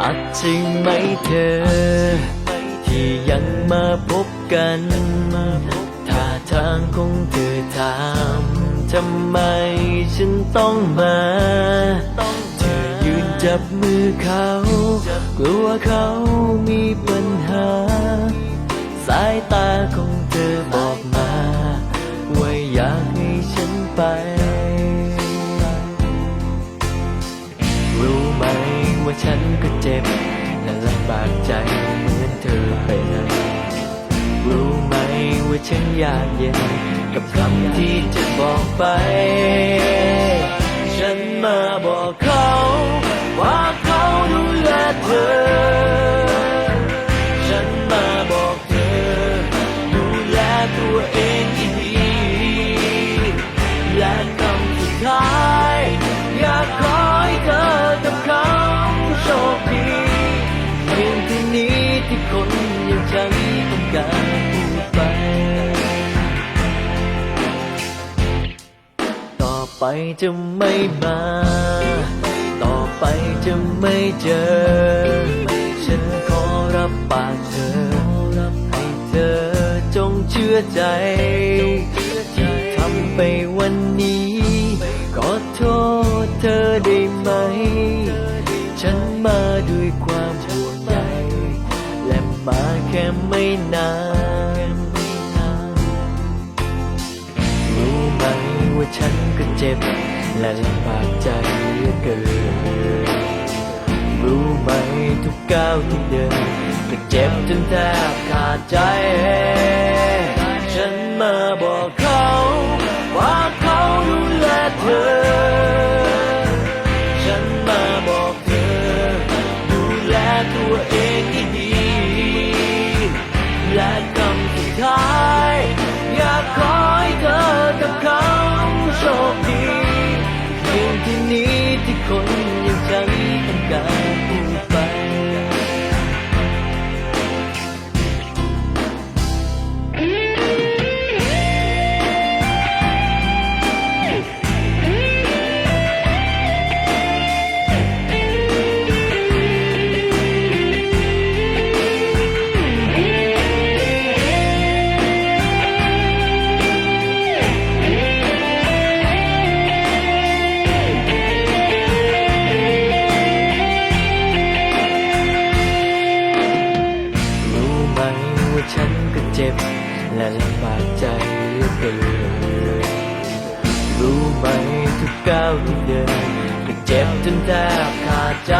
อาจจริงไหมเธอ ที่ยังมาพบกันท่าทางคงเธอถามทำไมฉันต้องมา เธอยืนจับมือเขา กลัวเขามีปัญหา สายตาของเธอบอกมา ว่าอยากให้ฉันไป ฉันก็เจ็บ และลำบากใจเหมือนเธอเป็นรู้ไหมว่าฉันอยากเย็น กับคำที่จะบอกไป จะไม่มา ต่อไปจะไม่เจอ ฉันขอรับปากเธอให้เธอจงเชื่อใจที่ทำไปวันนี้ ขอโทษเธอได้ไหม ฉันมาด้วยความห่วงใยและมาแค่ไม่นาน ฉันก็เจ็บ และลำบากใจเหลือเกิน รู้ไหมทุกก้าวที่เดินก็เจ็บจนแทบขาดใจ ฉันมาบอกเขาว่า และลำบากใจเหลือเกินรู้ไหมทุกก้าวที่เดินก็เจ็บจนแทบขาดใจ